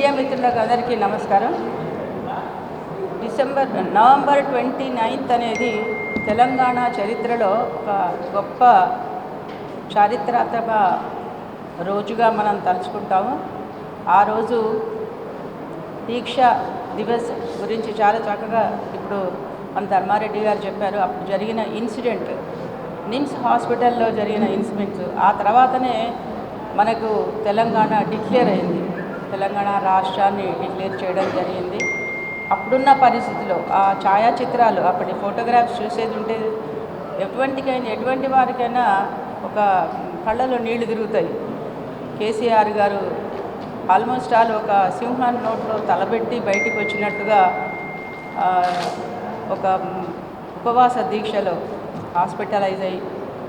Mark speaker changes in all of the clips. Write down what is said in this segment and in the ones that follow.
Speaker 1: Media మిత్రులకు అందరికీ నమస్కారం. డిసెంబర్ నవంబర్ ట్వంటీ నైన్త్ అనేది తెలంగాణ చరిత్రలో ఒక గొప్ప చారిత్రాత్మక రోజుగా మనం తలుచుకుంటాము. ఆ రోజు దీక్ష దివస్ గురించి చాలా చక్కగా ఇప్పుడు మన ధర్మారెడ్డి గారు చెప్పారు. అప్పుడు జరిగిన ఇన్సిడెంట్ నిమ్స్ హాస్పిటల్లో జరిగిన ఇన్సిడెంట్స్ ఆ తర్వాతనే మనకు తెలంగాణ డిక్లేర్ అయింది. తెలంగాణ రాష్ట్రాన్ని డిక్లేర్ చేయడం జరిగింది. అప్పుడున్న పరిస్థితిలో ఆ ఛాయాచిత్రాలు అప్పటి ఫోటోగ్రాఫ్స్ చూసేది ఉంటే ఎటువంటికైనా ఎటువంటి వారికైనా ఒక కళ్ళలో నీళ్ళు తిరుగుతాయి. కేసీఆర్ గారు ఆల్మోస్ట్ ఆల్ ఒక సింహాన్ నోట్లో తలబెట్టి బయటికి వచ్చినట్టుగా ఒక ఉపవాస దీక్షలో హాస్పిటలైజ్ అయ్యి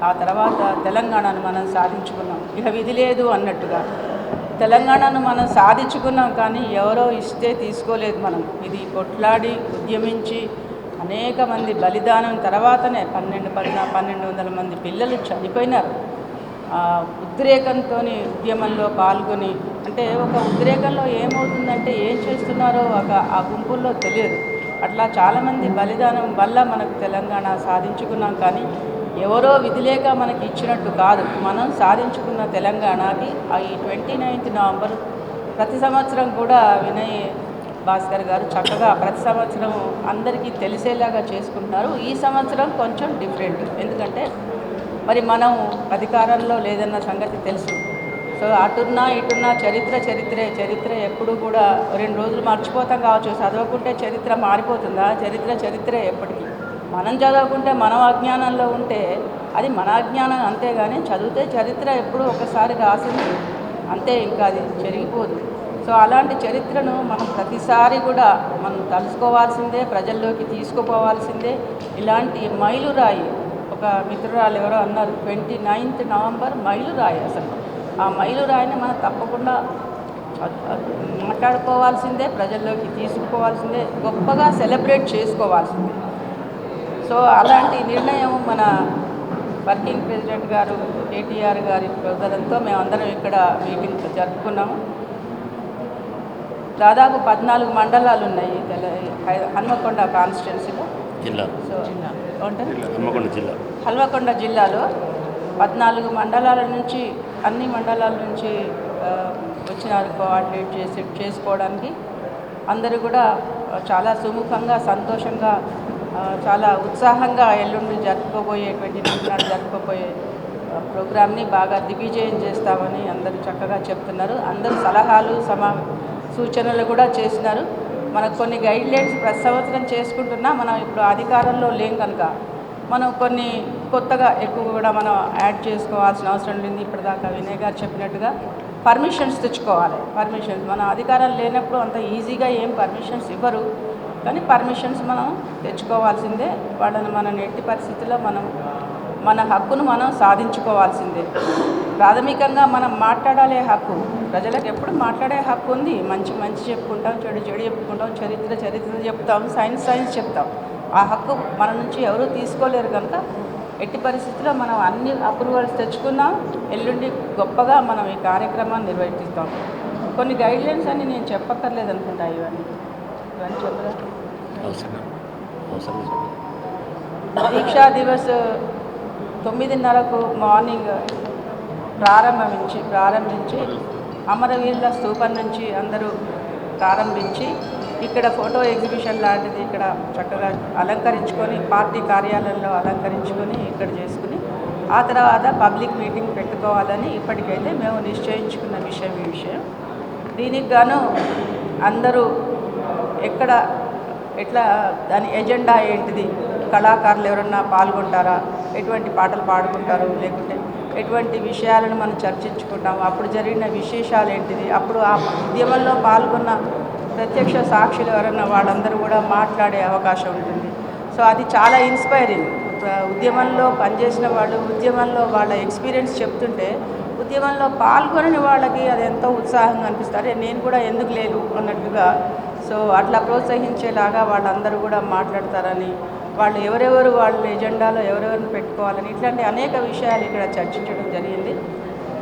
Speaker 1: ఆ తర్వాత తెలంగాణను మనం సాధించుకున్నాం. ఇక విధి లేదు అన్నట్టుగా. తెలంగాణను మనం సాధించుకున్నాం కానీ ఎవరో ఇస్తే తీసుకోలేదు మనం. ఇది కొట్లాడి ఉద్యమించి అనేక మంది బలిదానం తర్వాతనే పన్నెండు పదిన పన్నెండు వందల మంది పిల్లలు చనిపోయినారు. ఆ ఉద్రేకంతో ఉద్యమంలో పాల్గొని అంటే ఒక ఉద్రేకంలో ఏమవుతుందంటే ఏం చేస్తున్నారో ఒక ఆ గుంపుల్లో తెలియదు. అట్లా చాలామంది బలిదానం వల్ల మనకు తెలంగాణ సాధించుకున్నాం కానీ ఎవరో విధి లేక మనకి ఇచ్చినట్టు కాదు. మనం సాధించుకున్న తెలంగాణకి ఈ ట్వంటీ నైన్త్ నవంబర్ ప్రతి సంవత్సరం కూడా వినయ్ భాస్కర్ గారు చక్కగా ప్రతి సంవత్సరం అందరికీ తెలిసేలాగా చేసుకుంటున్నారు. ఈ సంవత్సరం కొంచెం డిఫరెంట్. ఎందుకంటే మరి మనం అధికారంలో లేదన్న సంగతి తెలుసు. సో అటున్నా ఇటున్నా చరిత్ర చరిత్రే చరిత్ర ఎప్పుడు కూడా రెండు రోజులు మర్చిపోతాం కావచ్చు. చదవకుంటే చరిత్ర మారిపోతుందా? చరిత్ర చరిత్రే ఎప్పటికీ. మనం చదవకుంటే మనం అజ్ఞానంలో ఉంటే అది మన అజ్ఞానం అంతేగాని చదివితే చరిత్ర ఎప్పుడు ఒకసారి రాసింది అంతే ఇంకా అది జరిగిపోదు సో అలాంటి చరిత్రను మనం ప్రతిసారి కూడా మనం తలుసుకోవాల్సిందే ప్రజల్లోకి తీసుకుపోవాల్సిందే. ఇలాంటి మైలురాయి ఒక మిత్రురాలు ఎవరో అన్నారు ట్వంటీ నైన్త్ నవంబర్ మైలురాయి అసలు. ఆ మైలురాయిని మనం తప్పకుండా మాట్లాడుకోవాల్సిందే ప్రజల్లోకి తీసుకుపోవాల్సిందే గొప్పగా సెలబ్రేట్ చేసుకోవాల్సిందే. సో అలాంటి నిర్ణయం మన వర్కింగ్ ప్రెసిడెంట్ గారు కేటీఆర్ గారి ప్రజలంతో మేమందరం ఇక్కడ మీటింగ్ జరుపుకున్నాము. దాదాపు పద్నాలుగు మండలాలు ఉన్నాయి హన్మకొండ కాన్స్టిట్యున్సీలో.
Speaker 2: జిల్లా.
Speaker 1: సో ఏమంటారు?
Speaker 2: హన్మకొండ జిల్లా.
Speaker 1: హల్వకొండ జిల్లాలో పద్నాలుగు మండలాల నుంచి అన్ని మండలాల నుంచి ఆ, వచ్చినారు కోఆర్డినేట్ చేసి చేసుకోవడానికి అందరూ కూడా చాలా సుముఖంగా సంతోషంగా చాలా ఉత్సాహంగా ఎల్లుండి జరుపుకోబోయేటువంటి నాడు జరుపుకోబోయే ప్రోగ్రామ్ని బాగా దిగ్విజయం చేస్తామని అందరూ చక్కగా చెప్తున్నారు. అందరూ సలహాలు సమా సూచనలు కూడా చేసినారు. మనకు కొన్ని గైడ్లైన్స్ ప్రతి సంవత్సరం చేసుకుంటున్నా మనం ఇప్పుడు అధికారంలో లేం కనుక. మనం కొన్ని కొత్తగా ఎక్కువ కూడా మనం యాడ్ చేసుకోవాల్సిన అవసరం లేదు ఇప్పటిదాకా వినయ్ గారు చెప్పినట్టుగా పర్మిషన్స్ తెచ్చుకోవాలి. పర్మిషన్స్. మన అధికారం లేనప్పుడు అంత ఈజీగా ఏం పర్మిషన్స్ ఇవ్వరు. కానీ పర్మిషన్స్ మనం తెచ్చుకోవాల్సిందే. వాళ్ళని మన ఎట్టి పరిస్థితుల్లో మనం మన హక్కును మనం సాధించుకోవాల్సిందే. ప్రాథమికంగా మనం మాట్లాడాలే హక్కు. ప్రజలకు ఎప్పుడు మాట్లాడే హక్కు ఉంది. మంచి మంచి చెప్పుకుంటాం చెడు చెడు చెప్పుకుంటాం చరిత్ర చరిత్ర చెప్తాం సైన్స్ సైన్స్ చెప్తాం. ఆ హక్కు మన నుంచి ఎవరూ తీసుకోలేరు కనుక ఎట్టి పరిస్థితుల్లో మనం అన్ని అప్రూవల్స్ తెచ్చుకున్నాం. ఎల్లుండి గొప్పగా మనం ఈ కార్యక్రమాన్ని నిర్వహిస్తాం. కొన్ని గైడ్లైన్స్ అని నేను చెప్పక్కర్లేదు అనుకుంటా ఇవన్నీ.
Speaker 2: అవసరం. అవసరం
Speaker 1: దీక్షా దివస్ తొమ్మిదిన్నరకు మార్నింగ్ ప్రారంభించి ప్రారంభించి అమరవీరుల స్థూపం నుంచి అందరూ ప్రారంభించి ఇక్కడ ఫోటో ఎగ్జిబిషన్ లాంటిది ఇక్కడ చక్కగా అలంకరించుకొని పార్టీ కార్యాలయంలో అలంకరించుకొని ఇక్కడ చేసుకుని ఆ తర్వాత పబ్లిక్ మీటింగ్ పెట్టుకోవాలని ఇప్పటికైతే మేము నిశ్చయించుకున్న విషయం ఈ విషయం. దీనికి గాను అందరూ ఎక్కడ ఎట్లా దాని ఎజెండా ఏంటిది? కళాకారులు ఎవరన్నా పాల్గొంటారా? ఎటువంటి పాటలు పాడుకుంటారు? లేకుంటే ఎటువంటి విషయాలను మనం చర్చించుకుంటాం? అప్పుడు జరిగిన విశేషాలు ఏంటిది? అప్పుడు ఆ ఉద్యమంలో పాల్గొన్న ప్రత్యక్ష సాక్షులు ఎవరన్నా వాళ్ళందరూ కూడా మాట్లాడే అవకాశం ఉంటుంది. సో అది చాలా ఇన్స్పైరింగ్. ఉద్యమంలో పనిచేసిన వాళ్ళు ఉద్యమంలో వాళ్ళ ఎక్స్పీరియన్స్ చెప్తుంటే ఉద్యమంలో పాల్గొనని వాళ్ళకి అది ఎంతో ఉత్సాహంగా అనిపిస్తుంది. నేను కూడా ఎందుకు లేదు అన్నట్టుగా సో అట్లా ప్రోత్సహించేలాగా వాళ్ళందరూ కూడా మాట్లాడతారని వాళ్ళు ఎవరెవరు వాళ్ళ ఎజెండాలో ఎవరెవరిని పెట్టుకోవాలని ఇట్లాంటి అనేక విషయాలు ఇక్కడ చర్చించడం జరిగింది.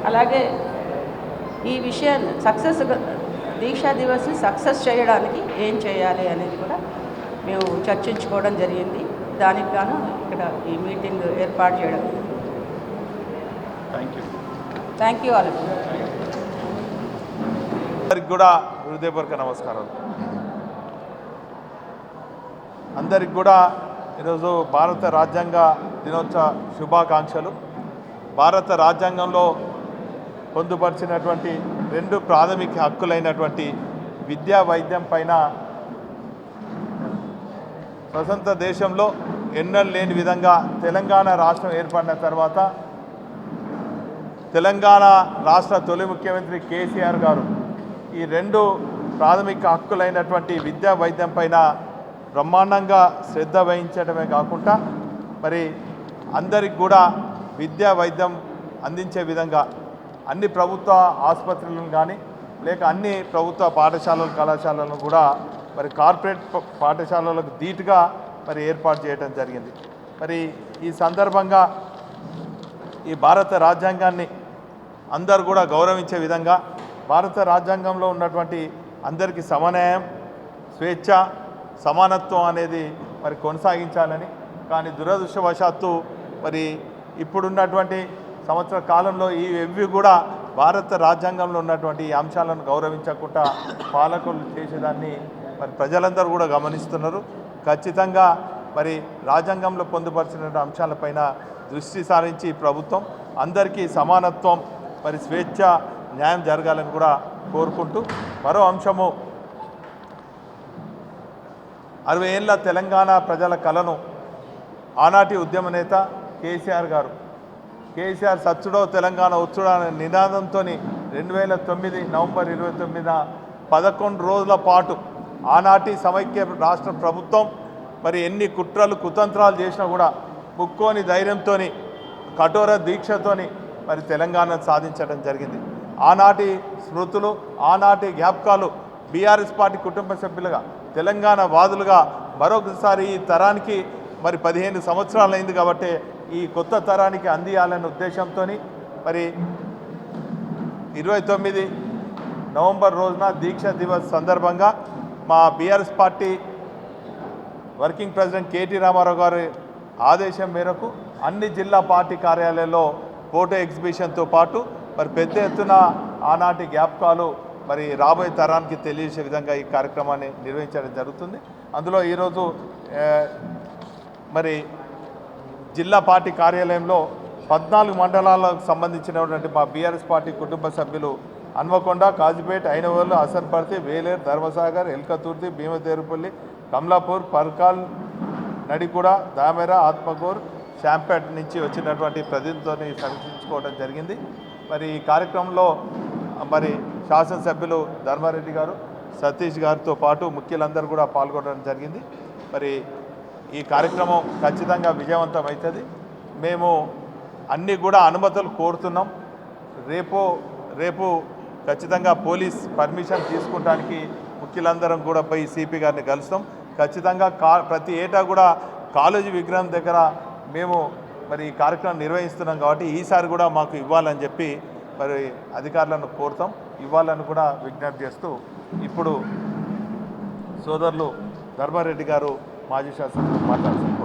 Speaker 1: అలాగే ఈ విషయాన్ని సక్సెస్ దీక్షా దివస్ సక్సెస్ చేయడానికి ఏం చేయాలి అనేది కూడా మేము చర్చించుకోవడం జరిగింది. దానికి గాను ఇక్కడ ఈ మీటింగ్ ఏర్పాటు చేయడం.
Speaker 3: Thank you
Speaker 1: thank you. All
Speaker 3: అందరికి కూడా హృదయపూర్వక నమస్కారాలు. అందరికి కూడా ఈరోజు భారత రాజ్యాంగ దినోత్సవ శుభాకాంక్షలు. భారత రాజ్యాంగంలో పొందుపరిచినటువంటి రెండు ప్రాథమిక హక్కులైనటువంటి విద్యా వైద్యం పైన స్వతంత్ర దేశంలో ఎన్నడూ లేని విధంగా తెలంగాణ రాష్ట్రం ఏర్పడిన తర్వాత తెలంగాణ రాష్ట్ర తొలి ముఖ్యమంత్రి కేసీఆర్ గారు ఈ రెండు ప్రాథమిక హక్కులైనటువంటి విద్యా వైద్యం పైన బ్రహ్మాండంగా శ్రద్ధ వహించడమే కాకుండా మరి అందరికి కూడా విద్యా వైద్యం అందించే విధంగా అన్ని ప్రభుత్వ ఆసుపత్రులను కానీ లేక అన్ని ప్రభుత్వ పాఠశాలలు కళాశాలలను కూడా మరి కార్పొరేట్ పాఠశాలలకు ధీటుగా మరి ఏర్పాటు చేయడం జరిగింది. మరి ఈ సందర్భంగా ఈ భారత రాజ్యాంగాన్ని అందరు కూడా గౌరవించే విధంగా భారత రాజ్యాంగంలో ఉన్నటువంటి అందరికీ సమన్యాయం స్వేచ్ఛ సమానత్వం అనేది మరి కొనసాగించాలని కానీ దురదృష్టవశాత్తు మరి ఇప్పుడున్నటువంటి సంవత్సర కాలంలో ఈ ఇవి కూడా భారత రాజ్యాంగంలో ఉన్నటువంటి ఈ అంశాలను గౌరవించకుండా పాలకులు చేసేదాన్ని మరి ప్రజలందరూ కూడా గమనిస్తున్నారు. ఖచ్చితంగా మరి రాజ్యాంగంలో పొందుపరిచిన అంశాలపైన దృష్టి సారించి ప్రభుత్వం అందరికీ సమానత్వం మరి స్వేచ్ఛ న్యాయం జరగాలని కూడా కోరుకుంటూ మరో అంశము అరవై ఏళ్ళ తెలంగాణ ప్రజల కలను ఆనాటి ఉద్యమ నేత కేసీఆర్ గారు. కేసీఆర్ సచ్చుడో తెలంగాణ వచ్చుడో అనే నినాదంతో రెండు వేల తొమ్మిది నవంబర్ ఇరవై తొమ్మిదిన పదకొండు రోజుల పాటు ఆనాటి సమైక్య రాష్ట్ర ప్రభుత్వం మరి ఎన్ని కుట్రలు కుతంత్రాలు చేసినా కూడా ముక్కోని ధైర్యంతో కఠోర దీక్షతోని మరి తెలంగాణ సాధించడం జరిగింది. ఆనాటి స్మృతులు ఆనాటి జ్ఞాపకాలు బీఆర్ఎస్ పార్టీ కుటుంబ సభ్యులుగా తెలంగాణ వాదులుగా మరొకసారి ఈ తరానికి మరి పదిహేను సంవత్సరాలు అయింది కాబట్టి ఈ కొత్త తరానికి అందియాలనే ఉద్దేశంతో మరి ఇరవై తొమ్మిది నవంబర్ రోజున దీక్ష దివస్ సందర్భంగా మా BRS party working president K T Rama Rao గారి ఆదేశం మేరకు అన్ని జిల్లా పార్టీ కార్యాలయాల్లో ఫోటో ఎగ్జిబిషన్తో పాటు మరి పెద్ద ఎత్తున ఆనాటి జ్ఞాపకాలు మరి రాబోయే తరానికి తెలియజేసే విధంగా ఈ కార్యక్రమాన్ని నిర్వహించడం జరుగుతుంది. అందులో ఈరోజు మరి జిల్లా పార్టీ కార్యాలయంలో పద్నాలుగు మండలాలకు సంబంధించినటువంటి మా బీఆర్ఎస్ పార్టీ కుటుంబ సభ్యులు హన్మకొండ కాజుపేట అయినవర్లు అసన్పర్తి వేలేరు ధర్మసాగర్ ఎల్కతుర్తి భీమతేరుపల్లి కమలాపూర్ పర్కాల్ నడికూడ దామెర ఆత్మకూర్ శాంపేట్ నుంచి వచ్చినటువంటి ప్రతినిధితో సమీక్షించుకోవడం జరిగింది. మరి ఈ కార్యక్రమంలో మరి శాసనసభ్యులు ధర్మారెడ్డి గారు సతీష్ గారితో పాటు ముఖ్యులందరూ కూడా పాల్గొనడం జరిగింది. మరి ఈ కార్యక్రమం ఖచ్చితంగా విజయవంతం అవుతుంది. మేము అన్నీ కూడా అనుమతులు కోరుతున్నాం. రేపు రేపు ఖచ్చితంగా పోలీస్ పర్మిషన్ తీసుకుంటానికి ముఖ్యులందరం కూడా పోయి సిపి గారిని కలుస్తాం. ఖచ్చితంగా కా ప్రతి ఏటా కూడా కాలేజీ విగ్రహం దగ్గర మేము మరి ఈ కార్యక్రమం నిర్వహిస్తున్నాం కాబట్టి ఈసారి కూడా మాకు ఇవ్వాలని చెప్పి మరి అధికారులను కోరుతాం. ఇవ్వాలని కూడా విజ్ఞప్తి చేస్తూ ఇప్పుడు సోదరులు ధర్మారెడ్డి గారు మాజీ శాసనసభ్యులు మాట్లాడుతున్నారు.